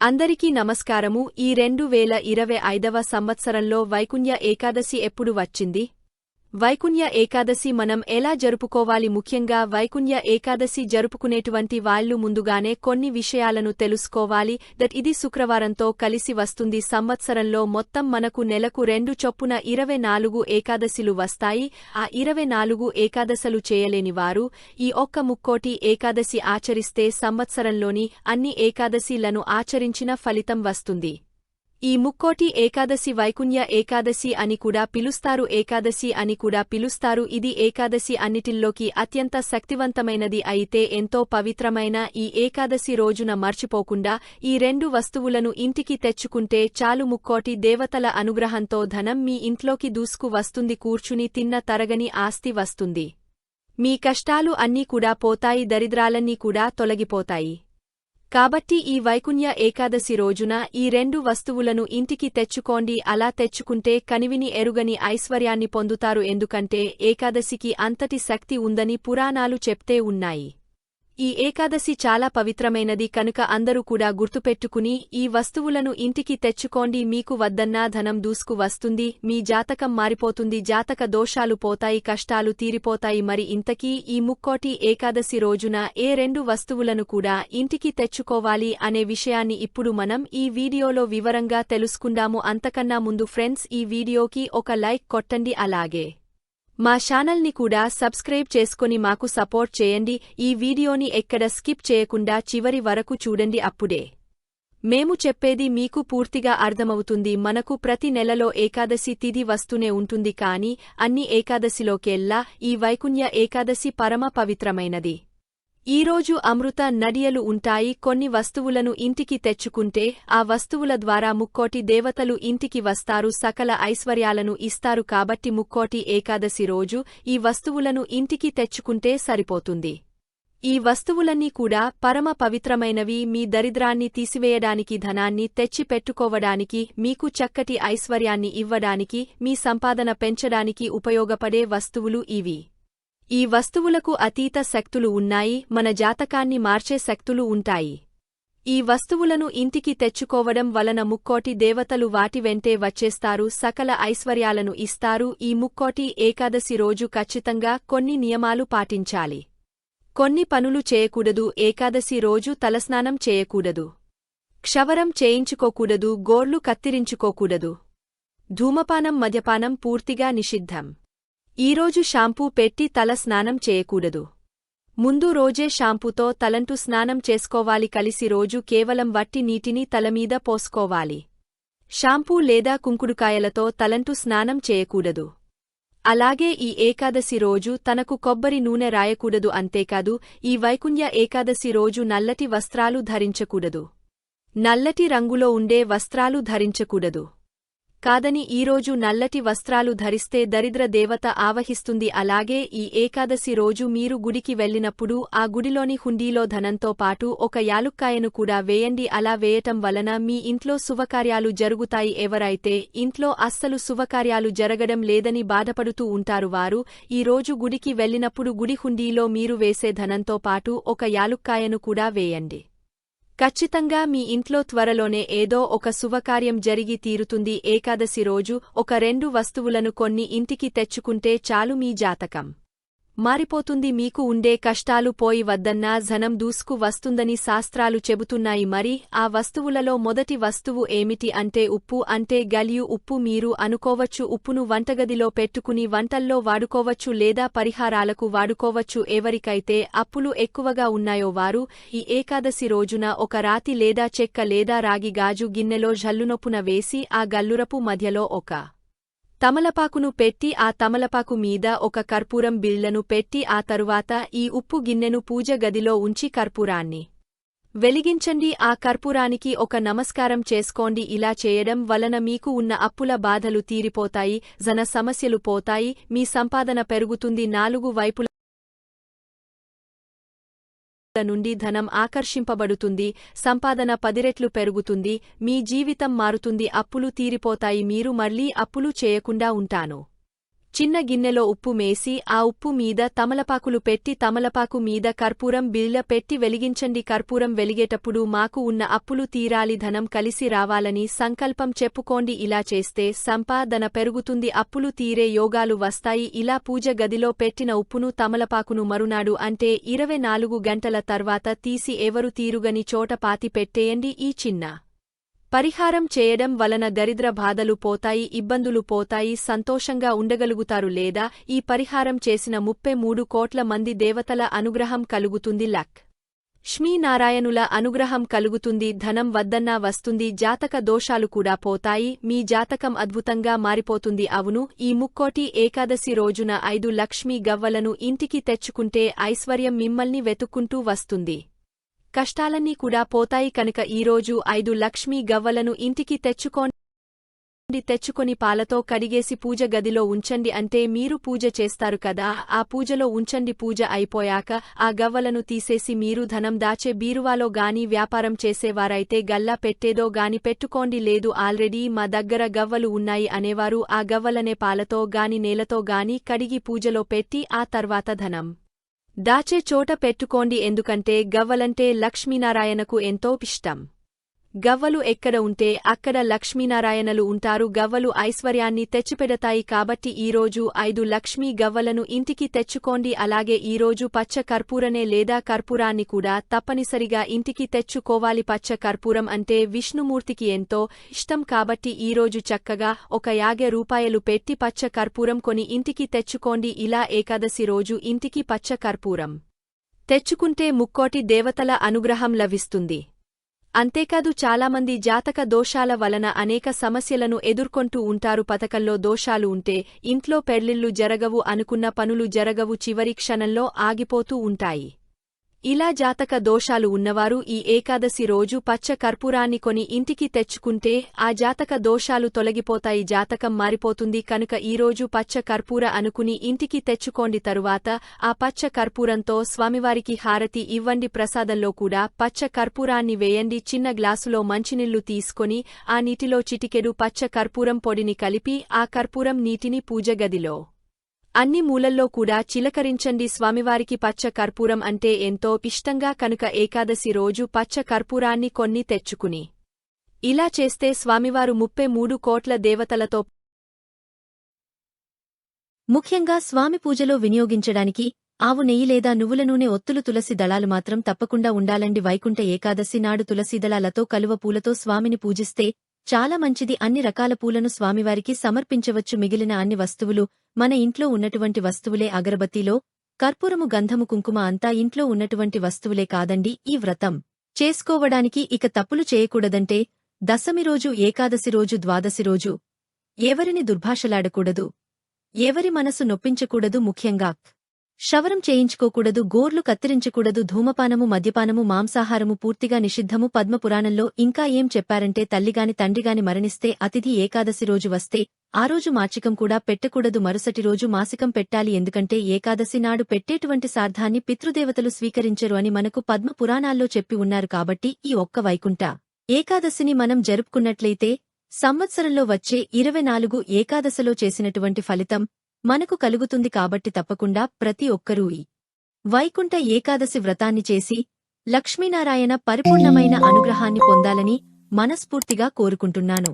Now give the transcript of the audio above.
అందరికీ నమస్కారము. ఈ రెండు వేల ఇరవై ఐదవ సంవత్సరంలో వైకుంఠ ఏకాదశి ఎప్పుడు వచ్చింది? వైకుణ్య ఏకాదశి మనం ఎలా జరుపుకోవాలి? ముఖ్యంగా వైకుణ్య ఏకాదశి జరుపుకునేటువంటి వాళ్ళు ముందుగానే కొన్ని విషయాలను తెలుసుకోవాలి. దట్ ఇది శుక్రవారంతో కలిసి వస్తుంది. సంవత్సరంలో మొత్తం మనకు నెలకు రెండు చొప్పున ఇరవై నాలుగు ఏకాదశిలు వస్తాయి. ఆ ఇరవై నాలుగు ఏకాదశలు చేయలేని వారు ఈ ఒక్క ముక్కోటి ఏకాదశి ఆచరిస్తే సంవత్సరంలోని అన్ని ఏకాదశిలను ఆచరించిన ఫలితం వస్తుంది. ఈ ముక్కోటి ఏకాదశి వైకుణ్య ఏకాదశి అని కూడా పిలుస్తారు. ఏకాదశి అని కూడా పిలుస్తారు. ఇది ఏకాదశి అన్నిటిల్లోకి అత్యంత శక్తివంతమైనది అయితే ఎంతో పవిత్రమైన ఈ ఏకాదశి రోజున మర్చిపోకుండా ఈ రెండు వస్తువులను ఇంటికి తెచ్చుకుంటే చాలు ముక్కోటి దేవతల అనుగ్రహంతో ధనం మీ ఇంట్లోకి దూసుకు వస్తుంది. కూర్చుని తిన్న తరగని ఆస్తి వస్తుంది. మీ కష్టాలు అన్నీ కూడా పోతాయి. దరిద్రాలన్నీ కూడా తొలగిపోతాయి. కాబట్టి ఈ వైకుణ్య ఏకాదశి రోజున ఈ రెండు వస్తువులను ఇంటికి తెచ్చుకోండి. అలా తెచ్చుకుంటే కనివిని ఎరుగని ఐశ్వర్యాన్ని పొందుతారు. ఎందుకంటే ఏకాదశికి అంతటి శక్తి ఉందని పురాణాలు చెప్తే ఉన్నాయి. ఈ ఏకాదశి చాలా పవిత్రమైనది కనుక అందరూ కూడా గుర్తుపెట్టుకుని ఈ వస్తువులను ఇంటికి తెచ్చుకోండి. మీకు వద్దన్నా ధనం దూసుకు వస్తుంది. మీ జాతకం మారిపోతుంది. జాతక దోషాలు పోతాయి కష్టాలు తీరిపోతాయి. మరి ఇంతకీ ఈ ముక్కోటి ఏకాదశి రోజున ఏ రెండు వస్తువులను కూడా ఇంటికి తెచ్చుకోవాలి అనే విషయాన్ని ఇప్పుడు మనం ఈ వీడియోలో వివరంగా తెలుసుకుందాము. అంతకన్నా ముందు ఫ్రెండ్స్ ఈ వీడియోకి ఒక లైక్ కొట్టండి. అలాగే మా ఛానల్ని కూడా సబ్స్క్రైబ్ చేసుకుని మాకు సపోర్ట్ చేయండి. ఈ వీడియోని ఎక్కడ స్కిప్ చేయకుండా చివరి వరకు చూడండి అప్పుడే. మేము చెప్పేది మీకు పూర్తిగా అర్థమవుతుంది. మనకు ప్రతి నెలలో ఏకాదశి తిథి వస్తూనే ఉంటుంది కాని అన్ని ఏకాదశిలోకెల్లా ఈ వైకుణ్య ఏకాదశి పరమ పవిత్రమైనది. ఈరోజు అమృత నడియలు ఉంటాయి. కొన్ని వస్తువులను ఇంటికి తెచ్చుకుంటే ఆ వస్తువుల ద్వారా ముక్కోటి దేవతలు ఇంటికి వస్తారు. సకల ఐశ్వర్యాలను ఇస్తారు. కాబట్టి ముక్కోటి ఏకాదశి రోజు ఈ వస్తువులను ఇంటికి తెచ్చుకుంటే సరిపోతుంది. ఈ వస్తువులన్నీ కూడా పరమ పవిత్రమైనవి. మీ దరిద్రాన్ని తీసివేయడానికి ధనాన్ని తెచ్చి పెట్టుకోవడానికి మీకు చక్కటి ఐశ్వర్యాన్ని ఇవ్వడానికి మీ సంపాదన పెంచడానికి ఉపయోగపడే వస్తువులు ఇవి. ఈ వస్తువులకు అతీత శక్తులు ఉన్నాయి మన జాతకాన్ని మార్చే శక్తులు ఉంటాయి. ఈ వస్తువులను ఇంటికి తెచ్చుకోవడం వలన ముక్కోటి దేవతలు వాటి వెంటే వచ్చేస్తారు సకల ఐశ్వర్యాలను ఇస్తారు. ఈ ముక్కోటి ఏకాదశి రోజు ఖచ్చితంగా కొన్ని నియమాలు పాటించాలి. కొన్ని పనులు చేయకూడదు ఏకాదశి రోజు తలస్నానం చేయకూడదు. క్షవరం చేయించుకోకూడదు గోర్లు కత్తిరించుకోకూడదు. ధూమపానం మద్యపానం పూర్తిగా నిషిద్ధం. ఈరోజు షాంపూ పెట్టి తల స్నానం చేయకూడదు. ముందు రోజే షాంపూతో తలంటూ స్నానం చేసుకోవాలి. కలిసి రోజు కేవలం వట్టి నీటిని తలమీద పోసుకోవాలి. షాంపూ లేదా కుంకుడుకాయలతో తలంటూ స్నానం చేయకూడదు. అలాగే ఈ ఏకాదశి రోజు తనకు కొబ్బరి నూనె రాయకూడదు అంతేకాదు ఈ వైకుంఠ ఏకాదశి రోజు నల్లటి వస్త్రాలు ధరించకూడదు. నల్లటి రంగులో ఉండే వస్త్రాలు ధరించకూడదు. కాదని ఈరోజు నల్లటి వస్త్రాలు ధరిస్తే దరిద్ర దేవత ఆవహిస్తుంది. అలాగే ఈ ఏకాదశి రోజు మీరు గుడికి వెళ్ళినప్పుడు ఆ గుడిలోని హుండీలో ధనంతో పాటు ఒక యాలుక్కాయను కూడా వేయండి. అలా వేయటం వలన మీ ఇంట్లో శుభకార్యాలు జరుగుతాయి. ఎవరైతే ఇంట్లో అస్సలు శుభకార్యాలు జరగడం లేదని బాధపడుతూ ఉంటారు వారు ఈ రోజు గుడికి వెళ్ళినప్పుడు గుడి హుండీలో మీరు వేసే ధనంతో పాటు ఒక యాలుక్కాయను కూడా వేయండి. ఖచ్చితంగా మీ ఇంట్లో త్వరలోనే ఏదో ఒక శుభకార్యం జరిగి తీరుతుంది. ఏకాదశి రోజు ఒక రెండు వస్తువులను కొన్ని ఇంటికి తెచ్చుకుంటే చాలు మీ జాతకం. మారిపోతుంది మీకు ఉండే కష్టాలు పోయి వద్దన్నా ధనం దూసుకు వస్తుందని శాస్త్రాలు చెబుతున్నాయి. మరి ఆ వస్తువులలో మొదటి వస్తువు ఏమిటి అంటే ఉప్పు. అంటే గలియు ఉప్పు మీరు అనుకోవచ్చు ఉప్పును వంటగదిలో పెట్టుకుని వంటల్లో వాడుకోవచ్చు లేదా పరిహారాలకు వాడుకోవచ్చు. ఎవరికైతే అప్పులు ఎక్కువగా ఉన్నాయో వారు ఈ ఏకాదశి రోజున ఒక రాతి లేదా చెక్క లేదా రాగి గాజు గిన్నెలో జల్లునొప్పున వేసి ఆ గల్లురపు మధ్యలో ఒక తమలపాకును పెట్టి ఆ తమలపాకు మీద ఒక కర్పూరం బిళ్ళను పెట్టి ఆ తరువాత ఈ ఉప్పు గిన్నెను పూజ గదిలో ఉంచి కర్పూరాన్ని. వెలిగించండి ఆ కర్పూరానికి ఒక నమస్కారం చేసుకోండి. ఇలా చేయడం వలన మీకు ఉన్న అప్పుల బాధలు తీరిపోతాయి జన సమస్యలు పోతాయి మీ సంపాదన పెరుగుతుంది. నాలుగు వైపుల నుండి ధనం ఆకర్షింపబడుతుంది సంపాదన పదిరెట్లు పెరుగుతుంది మీ జీవితం మారుతుంది అప్పులు తీరిపోతాయి మీరు మళ్ళీ అప్పులు చేయకుండా ఉంటాను. చిన్న గిన్నెలో ఉప్పు మేసి ఆ ఉప్పు మీద తమలపాకులు పెట్టి తమలపాకు మీద కర్పూరం బిళ్ళ పెట్టి వెలిగించండి. కర్పూరం వెలిగేటప్పుడు మాకు ఉన్న అప్పులు తీరాలి ధనం కలిసి రావాలని సంకల్పం చెప్పుకోండి. ఇలా చేస్తే సంపాదన పెరుగుతుంది అప్పులు తీరే యోగాలు వస్తాయి. ఇలా పూజ గదిలో పెట్టిన ఉప్పును తమలపాకును మరునాడు అంటే ఇరవై నాలుగు గంటల తర్వాత తీసి ఎవరు తీరుగని చోట పాతి పెట్టేయండి. ఈ చిన్న పరిహారం చేయడం వలన దరిద్ర బాధలు పోతాయి ఇబ్బందులు పోతాయి సంతోషంగా ఉండగలుగుతారు లేదా ఈ పరిహారం చేసిన ముప్పై మూడు కోట్ల మంది దేవతల అనుగ్రహం కలుగుతుంది. లక్. శ్మీనారాయణుల అనుగ్రహం కలుగుతుంది ధనం వద్దన్నా వస్తుంది జాతక దోషాలు కూడా పోతాయి మీ జాతకం అద్భుతంగా మారిపోతుంది. అవును ఈ ముక్కోటి ఏకాదశి రోజున ఐదు లక్ష్మీ గవ్వలను ఇంటికి తెచ్చుకుంటే ఐశ్వర్యం మిమ్మల్ని వెతుక్కుంటూ వస్తుంది. కష్టాలన్నీ కూడా పోతాయి కనుక ఈరోజు ఐదు లక్ష్మీ గవ్వలను ఇంటికి తెచ్చుకోండి తెచ్చుకొని పాలతో కడిగేసి పూజ గదిలో ఉంచండి అంటే మీరు పూజ చేస్తారు కదా. ఆ పూజలో ఉంచండి. పూజ అయిపోయాక ఆ గవ్వలను తీసేసి మీరు ధనం దాచే బీరువాలో గాని వ్యాపారం చేసేవారైతే గల్లా పెట్టేదో గాని పెట్టుకోండి. లేదు ఆల్రెడీ మా దగ్గర గవ్వలు ఉన్నాయి అనేవారు ఆ గవ్వలనే పాలతో గాని నేలతో గాని కడిగి పూజలో పెట్టి ఆ తర్వాత ధనం. దాచే చోట పెట్టుకోండి ఎందుకంటే గవ్వలంటే లక్ష్మీనారాయణకు ఎంతో ఇష్టం. గవ్వలు ఎక్కడ ఉంటే అక్కడ లక్ష్మీనారాయణలు ఉంటారు. గవ్వలు ఐశ్వర్యాన్ని తెచ్చిపెడతాయి కాబట్టి ఈరోజు ఐదు లక్ష్మీ గవ్వలను ఇంటికి తెచ్చుకోండి. అలాగే ఈరోజు పచ్చ కర్పూరనే లేదా కర్పూరాన్ని కూడా తప్పనిసరిగా ఇంటికి తెచ్చుకోవాలి. పచ్చ కర్పూరం అంటే విష్ణుమూర్తికి ఎంతో ఇష్టం కాబట్టి ఈరోజు చక్కగా ఒక యాగ రూపాయలు పెట్టి పచ్చ కర్పూరం కొని ఇంటికి తెచ్చుకోండి. ఇలా ఏకాదశి రోజు ఇంటికి పచ్చ కర్పూరం తెచ్చుకుంటే ముక్కోటి దేవతల అనుగ్రహం లభిస్తుంది. అంతేకాదు చాలామంది జాతక దోషాల వలన అనేక సమస్యలను ఎదుర్కొంటూ ఉంటారు. పథకంలో దోషాలు ఉంటే ఇంట్లో పెళ్ళిళ్ళు జరగవు అనుకున్న పనులు జరగవు. చివరి క్షణంలో ఆగిపోతూ ఉంటాయి. ఇలా జాతక దోషాలు ఉన్నవారు ఈ ఏకాదశి రోజు పచ్చ కర్పూరాన్ని కొని ఇంటికి తెచ్చుకుంటే ఆ జాతక దోషాలు తొలగిపోతాయి జాతకం మారిపోతుంది కనుక ఈరోజు పచ్చ కర్పూర అనుకుని ఇంటికి తెచ్చుకోండి తరువాత ఆ పచ్చ కర్పూరంతో స్వామివారికి హారతి ఇవ్వండి. ప్రసాదంలో కూడా పచ్చ కర్పూరాన్ని వేయండి. చిన్న గ్లాసులో మంచినీళ్ళు తీసుకొని ఆ నీటిలో చిటికెడు పచ్చ కర్పూరం పొడిని కలిపి ఆ కర్పూరం నీటిని పూజగదిలో అన్ని మూలల్లో కూడా చిలకరించండి స్వామివారికి పచ్చ కర్పూరం అంటే ఎంతో ఇష్టంగా కనుక ఏకాదశి రోజు పచ్చ కర్పూరాన్ని కొన్ని తెచ్చుకుని. ఇలా చేస్తే స్వామివారు ముప్పై మూడు కోట్ల దేవతలతో ముఖ్యంగా స్వామి పూజలో వినియోగించడానికి ఆవు నెయ్యి లేదా నువ్వుల నూనె ఒత్తులు తులసి దళాలు మాత్రం తప్పకుండా ఉండాలండి. వైకుంఠ ఏకాదశి నాడు తులసి దళాలతో కలువ పూలతో స్వామిని పూజిస్తే చాలా మంచిది అన్ని రకాల పూలను స్వామివారికి సమర్పించవచ్చు. మిగిలిన అన్ని వస్తువులు మన ఇంట్లో ఉన్నటువంటి వస్తువులే. అగరబత్తిలో కర్పూరము గంధము కుంకుమ అంతా ఇంట్లో ఉన్నటువంటి వస్తువులే కాదండి. ఈ వ్రతం చేసుకోవడానికి ఇక తప్పులు చేయకూడదంటే దశమి రోజు ఏకాదశి రోజు ద్వాదశి రోజు ఎవరిని దుర్భాషలాడకూడదు? ఎవరి మనసు నొప్పించకూడదు ముఖ్యంగా. క్షవరం చేయించుకోకూడదు గోర్లు కత్తిరించకూడదు ధూమపానము మద్యపానము మాంసాహారము పూర్తిగా నిషిద్ధము. పద్మపురాణంలో ఇంకా ఏం చెప్పారంటే తల్లిగాని తండ్రిగాని మరణిస్తే అతిథి ఏకాదశి రోజు వస్తే ఆ రోజు మాచికం కూడా పెట్టకూడదు మరుసటి రోజు మాసికం పెట్టాలి. ఎందుకంటే ఏకాదశి నాడు పెట్టేటువంటి సార్థాన్ని పితృదేవతలు స్వీకరించరు అని మనకు పద్మపురాణాల్లో చెప్పి ఉన్నారు కాబట్టి ఈ ఒక్క వైకుంఠ. ఏకాదశిని మనం జరుపుకున్నట్లయితే సంవత్సరంలో వచ్చే ఇరవై నాలుగు ఏకాదశలో చేసినటువంటి ఫలితం మనకు కలుగుతుంది కాబట్టి తప్పకుండా ప్రతి ఒక్కరూ ఈ వైకుంఠ ఏకాదశి వ్రతాన్ని చేసి లక్ష్మీనారాయణ పరిపూర్ణమైన అనుగ్రహాన్ని పొందాలని మనస్ఫూర్తిగా కోరుకుంటున్నాను.